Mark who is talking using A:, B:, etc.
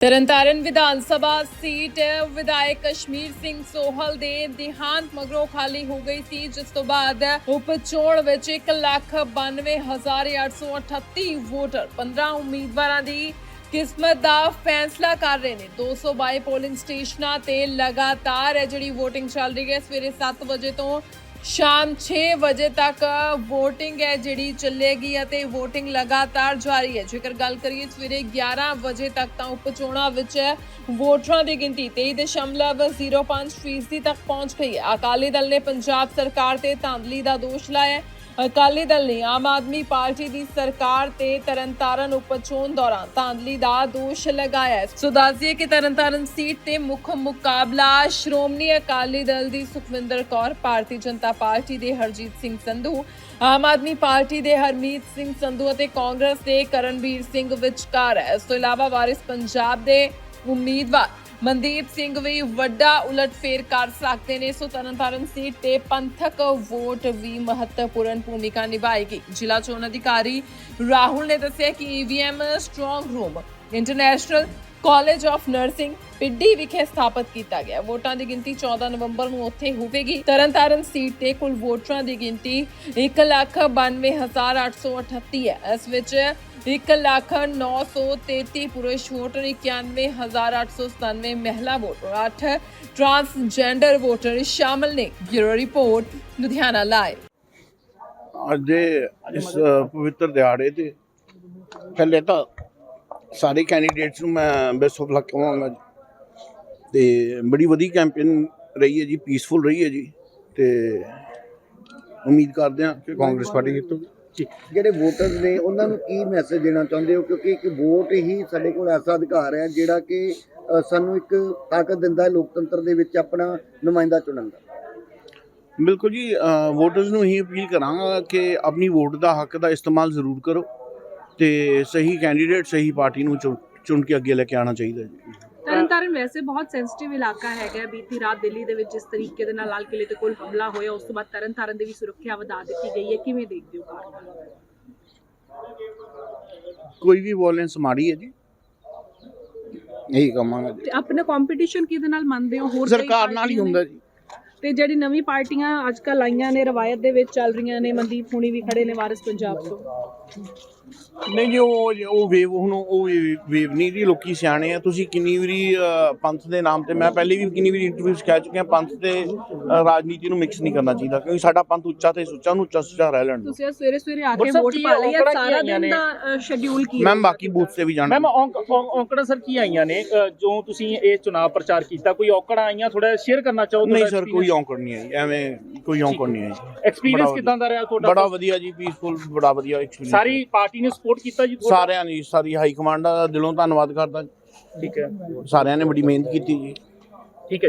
A: Tarn Taran Vidhan Sabha seat ਵਿਧਾਇਕ ਕਸ਼ਮੀਰ ਸਿੰਘ ਸੋਹਲ ਦੇ ਦੇਹਾਂਤ ਮਗਰੋਂ ਖਾਲੀ ਹੋ ਗਈ ਸੀ, ਜਿਸ ਤੋਂ ਬਾਅਦ ਉਪ ਚੋਣ ਵਿੱਚ 192838 ਵੋਟਰ 15 ਉਮੀਦਵਾਰਾਂ ਦੀ ਕਿਸਮਤ ਦਾ ਫੈਸਲਾ ਕਰ ਰਹੇ ਨੇ। 222 ਪੋਲਿੰਗ ਸਟੇਸ਼ਨਾਂ ਤੇ ਲਗਾਤਾਰ ਹੈ ਜਿਹੜੀ VOTING ਚੱਲ ਰਹੀ ਹੈ, ਸਵੇਰੇ 7 ਵਜੇ ਤੋਂ ਸ਼ਾਮ 6 ਵਜੇ ਤੱਕ VOTING ਹੈ ਜਿਹੜੀ ਚੱਲੇਗੀ ਅਤੇ VOTING ਲਗਾਤਾਰ ਜਾਰੀ ਹੈ। ਜੇਕਰ ਗੱਲ ਕਰੀਏ ਸਵੇਰੇ 11 ਵਜੇ ਤੱਕ ਤਾਂ ਉਪ ਚੋਣਾਂ ਵਿੱਚ ਵੋਟਰਾਂ ਦੀ ਗਿਣਤੀ 23.05% ਫੀਸਦੀ ਤੱਕ ਪਹੁੰਚ ਗਈ ਹੈ। ਅਕਾਲੀ ਦਲ ਨੇ ਪੰਜਾਬ ਸਰਕਾਰ ਤੇ ਧਾਂਦਲੀ ਦਾ ਦੋਸ਼ ਲਾਇਆ ਅਕਾਲੀ ਦਲ ਨੇ ਆਮ ਆਦਮੀ ਪਾਰਟੀ ਦੀ ਸਰਕਾਰ ਤੇ ਤਰਨਤਾਰਨ ਉਪਚੋਣ ਦੌਰਾਨ ਧਾਂਦਲੀ ਦਾ ਦੋਸ਼ ਲਗਾਇਆ ਹੈ। ਸੋ ਦੱਸਦੀਏ ਕਿ ਤਰਨਤਾਰਨ ਸੀਟ ਤੇ ਮੁੱਖ ਮੁਕਾਬਲਾ ਸ਼੍ਰੋਮਣੀ ਅਕਾਲੀ ਦਲ ਦੀ ਸੁਖਵਿੰਦਰ ਕੌਰ, ਭਾਰਤੀ ਜਨਤਾ ਪਾਰਟੀ ਦੇ ਹਰਜੀਤ ਸਿੰਘ ਸੰਧੂ, ਆਮ ਆਦਮੀ ਪਾਰਟੀ ਦੇ ਹਰਮੀਤ ਸਿੰਘ ਸੰਧੂ ਅਤੇ ਕਾਂਗਰਸ ਦੇ ਕਰਨਵੀਰ ਸਿੰਘ ਵਿਚਕਾਰ ਹੈ। ਇਸ ਤੋਂ ਇਲਾਵਾ ਵਾਰਿਸ ਪੰਜਾਬ ਦੇ ਉਮੀਦਵਾਰ ਮਨਦੀਪ ਸਿੰਘ ਵੀ ਵੱਡਾ ਉਲਟਫੇਰ ਕਰ ਸਕਦੇ ਨੇ, ਸੋ ਤਰਨਤਾਰਨ ਸੀਟ ਤੇ ਪੰਥਕ ਵੋਟ ਵੀ ਮਹੱਤਵਪੂਰਨ ਭੂਮਿਕਾ ਨਿਭਾਏਗੀ। ਜ਼ਿਲ੍ਹਾ ਚੋਣ ਅਧਿਕਾਰੀ ਰਾਹੁਲ ਨੇ ਦੱਸਿਆ ਕਿ EVM strong room international college of nursing Piddi ਵਿਖੇ ਸਥਾਪਿਤ ਕੀਤਾ ਗਿਆ। ਵੋਟਾਂ ਦੀ ਗਿਣਤੀ 14 ਨਵੰਬਰ ਨੂੰ ਉੱਥੇ ਹੋਵੇਗੀ। ਤਰਨਤਾਰਨ ਸੀਟ ਤੇ ਕੁੱਲ ਵੋਟਰਾਂ ਦੀ ਗਿਣਤੀ 192838 ਹੈ। ਇਸ ਵਿੱਚ 1933 ਪੁਰਸ਼ ਵੋਟਰ 91897 ਮਹਿਲਾ ਵੋਟਰ 8 ਟਰਾਂਸਜੈਂਡਰ ਵੋਟਰ ਸ਼ਾਮਲ ਨੇ ਬਿਊਰੋ ਰਿਪੋਰਟ ਲੁਧਿਆਣਾ ਲਾਈਵ।
B: ਅੱਜ ਦੇ ਇਸ ਅ, ਪਵਿੱਤਰ ਦਿਹਾੜੇ ਤੇ ਪਹਿਲੇ ਤਾਂ ਸਾਰੇ ਕੈਂਡੀਡੇਟਸ ਨੂੰ ਮੈਂ ਬੈਸਟ ਆਫ ਲੱਕ ਕਹਾਂਗਾ ਜੀ। ਤੇ ਬੜੀ ਵਧੀਆ ਕੈਂਪੇਨ ਰਹੀ ਹੈ ਜੀ ਪੀਸਫੁਲ ਰਹੀ ਹੈ ਜੀ। ਤੇ ਉਮੀਦ ਕਰਦੇ ਹਾਂ ਕਿ ਕਾਂਗਰਸ ਪਾਰਟੀ ਜਿੱਤੂਗੀ।
C: ਜਿਹੜੇ ਵੋਟਰਸ ਨੇ ਉਹਨਾਂ ਨੂੰ ਕੀ ਮੈਸੇਜ ਦੇਣਾ ਚਾਹੁੰਦੇ ਹੋ? ਕਿਉਂਕਿ ਇੱਕ ਵੋਟ ਹੀ ਸਾਡੇ ਕੋਲ ਐਸਾ ਅਧਿਕਾਰ ਹੈ ਜਿਹੜਾ ਕਿ ਸਾਨੂੰ ਇੱਕ ਤਾਕਤ ਦਿੰਦਾ ਹੈ ਲੋਕਤੰਤਰ ਦੇ ਵਿੱਚ ਆਪਣਾ ਨੁਮਾਇੰਦਾ ਚੁਣਨ ਦਾ।
B: ਬਿਲਕੁਲ ਜੀ ਵੋਟਰਸ ਨੂੰ ਹੀ ਅਪੀਲ ਕਰਾਂਗਾ ਕਿ ਆਪਣੀ ਵੋਟ ਦਾ ਹੱਕ ਦਾ ਇਸਤੇਮਾਲ ਜ਼ਰੂਰ ਕਰੋ ਤੇ ਸਹੀ ਕੈਂਡੀਡੇਟ ਸਹੀ ਪਾਰਟੀ ਨੂੰ ਚੁਣ ਕੇ ਅੱਗੇ ਲੈ ਕੇ ਆਉਣਾ ਚਾਹੀਦਾ ਜੀ
D: ਤਰਨਤਾਰਨ ਵੈਸੇ ਬਹੁਤ ਸੈਂਸਿਟਿਵ ਇਲਾਕਾ ਹੈਗਾ ਬੀਤੀ ਰਾਤ ਦਿੱਲੀ ਦੇ ਵਿੱਚ ਜਿਸ ਤਰੀਕੇ ਦੇ ਨਾਲ ਲਾਲ ਕਿਲੇ ਤੇ ਕੋਲ ਹਮਲਾ ਹੋਇਆ ਉਸ ਤੋਂ ਬਾਅਦ ਤਰਨਤਾਰਨ ਦੀ ਵੀ ਸੁਰੱਖਿਆ ਵਧਾ ਦਿੱਤੀ ਗਈ ਹੈ। ਕਿਵੇਂ ਦੇਖਦੇ ਹੋ ਕਾਰਨ
B: ਕੋਈ ਵੀ ਵਾਇਲੈਂਸ ਮਾੜੀ ਹੈ ਜੀ। ਇਹੀ ਕਹਾਂਗਾ ਜੀ।
D: ਤੇ ਆਪਣਾ ਕੰਪੀਟੀਸ਼ਨ ਕਿਹਦੇ ਨਾਲ ਮੰਨਦੇ ਹੋ? ਹੋਰ
B: ਸਰਕਾਰ ਨਾਲ ਹੀ ਹੁੰਦਾ? ਜੀ।
D: ਤੇ ਜਿਹੜੀ ਨਵੀਂ ਪਾਰਟੀਆਂ ਅੱਜ ਕੱਲ ਆਈਆਂ ਨੇ ਰਵਾਇਤ ਦੇ ਵਿੱਚ ਚੱਲ ਰਹੀਆਂ ਨੇ ਮਨਦੀਪ ਹੁਣੀ ਵੀ ਖੜੇ ਨੇ ਵਾਰਿਸ ਪੰਜਾਬ ਤੋਂ।
B: ਨਹੀਂ ਜੀ ਉਹ ਉਹ ਵੇਵ ਹੁਣ ਉਹ ਵੇਵ ਨਹੀਂ ਜੀ ਲੋਕੀ ਸਿਆਣੇ ਆ। ਤੁਸੀਂ ਕਿੰਨੀ ਵਾਰੀ ਅ, ਪੰਥ ਦੇ ਨਾਮ ਤੇ ਮੈਂ ਪਹਿਲੇ ਵੀ ਕਿੰਨੀ ਵਾਰੀ ਇੰਟਰਵਿਊਜ਼ ਕਹਿ ਚੁੱਕਿਆ ਪੰਥ ਤੇ ਅ, ਰਾਜਨੀਤੀ ਨੂੰ ਮਿਕਸ ਨਹੀਂ ਕਰਨਾ ਚਾਹੀਦਾ ਕਿਉਂਕਿ ਸਾਡਾ ਪੰਥ ਉੱਚਾ ਤੇ ਸੁੱਚਾ ਨੂੰ ਉੱਚਾ ਸੁੱਚਾ ਰਹਿ ਲੈਣ ਦਿਓ।
D: ਤੁਸੀਂ ਅੱਜ ਸਵੇਰੇ ਸਵੇਰੇ ਆ ਕੇ ਵੋਟ
E: ਕੀ
D: ਪਾ ਲਈ
E: ਔਂਕੜਾਂ
D: ਸਾਰਾ
E: ਕੀ ਆਈਆਂ
D: ਦਿਨ
E: ਨੇ?
D: ਦਾ ਸ਼ਡਿਊਲ ਕੀ
B: ਮੈਮ ਬਾਕੀ ਬੂਥ ਤੇ ਵੀ ਜਾਣਾ।
E: ਮੈਮ ਔਂਕੜਾ ਸਰ ਕੀ ਆਈਆਂ ਨੇ? ਅ, ਜੋ ਤੁਸੀਂ ਇਹ ਚੁਣਾਵ ਪ੍ਰਚਾਰ ਕੀਤਾ ਕੋਈ ਔਂਕੜਾ ਆਈਆਂ ਥੋੜਾ ਸ਼ੇਅਰ ਕਰਨਾ ਚਾਹੋ
B: ਨਹੀਂ ਸਰ ਕੋਈ ਔਂਕੜ ਨਹੀਂ ਆਈ ਐਵੇਂ ਕੋਈ ਔਂਕੜ ਨਹੀਂ ਆਈ।
E: ਐਕਸਪੀਰੀਅੰਸ
B: ਬੜਾ
E: ਕਿਦਾਂ ਦਾ ਰਿਹਾ ਤੁਹਾਡਾ
B: ਬੜਾ ਵਧੀਆ ਜੀ ਪੀਸਫੁਲ ਬੜਾ ਵਧੀਆ ਐਕਸਪੀਰੀਅੰਸ
E: ਸਾਰੀ ਪਾਰਟੀ ਨੇ ਸਪੋਰਟ ਕੀਤਾ ਜੀ ਤੁਹਾਡਾ?
B: ਸਾਰਿਆਂ ਨੇ ਸਾਰੀ ਹਾਈ ਕਮਾਂਡ ਦਾ ਦਿਲੋਂ ਧੰਨਵਾਦ ਕਰਦਾ।
E: ਠੀਕ ਹੈ।
B: ਸਾਰਿਆਂ ਨੇ ਬੜੀ ਮਿਹਨਤ ਕੀਤੀ ਜੀ।
E: ਠੀਕ ਹੈ ਜੀ।